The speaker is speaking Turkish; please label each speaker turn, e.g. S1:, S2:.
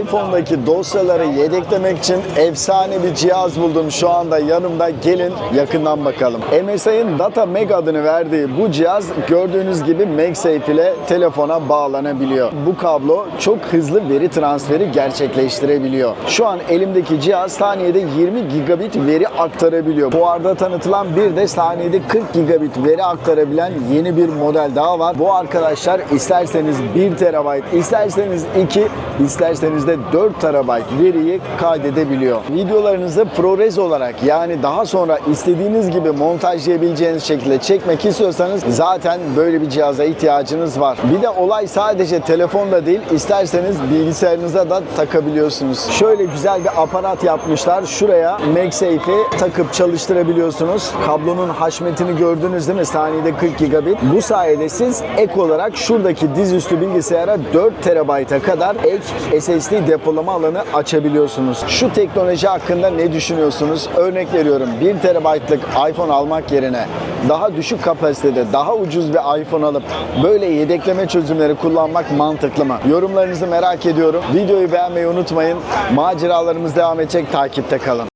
S1: iPhone'daki dosyaları yedeklemek için efsane bir cihaz buldum şu anda yanımda. Gelin yakından bakalım. MSI'ın Data Mag adını verdiği bu cihaz gördüğünüz gibi MagSafe ile telefona bağlanabiliyor. Bu kablo çok hızlı veri transferi gerçekleştirebiliyor. Şu an elimdeki cihaz saniyede 20 gigabit veri aktarabiliyor. Bu arada tanıtılan bir de saniyede 40 gigabit veri aktarabilen yeni bir model daha var. Bu arkadaşlar isterseniz 1 terabayt, isterseniz 2, isterseniz de 4 terabayt veriyi kaydedebiliyor. Videolarınızı ProRes olarak yani daha sonra istediğiniz gibi montajlayabileceğiniz şekilde çekmek istiyorsanız zaten böyle bir cihaza ihtiyacınız var. Bir de olay sadece telefonda değil, isterseniz bilgisayarınıza da takabiliyorsunuz. Şöyle güzel bir aparat yapmışlar. Şuraya MagSafe'i takıp çalıştırabiliyorsunuz. Kablonun haşmetini gördünüz değil mi? Saniyede 40 gigabit. Bu sayede siz ek olarak şuradaki dizüstü bilgisayara 4 terabayta kadar ek SSD depolama alanı açabiliyorsunuz. Şu teknoloji hakkında ne düşünüyorsunuz? Örnek veriyorum 1 terabaytlık iPhone almak yerine daha düşük kapasitede, daha ucuz bir iPhone alıp böyle yedekleme çözümleri kullanmak mantıklı mı? Yorumlarınızı merak ediyorum. Videoyu beğenmeyi unutmayın. Maceralarımız devam edecek. Takipte kalın.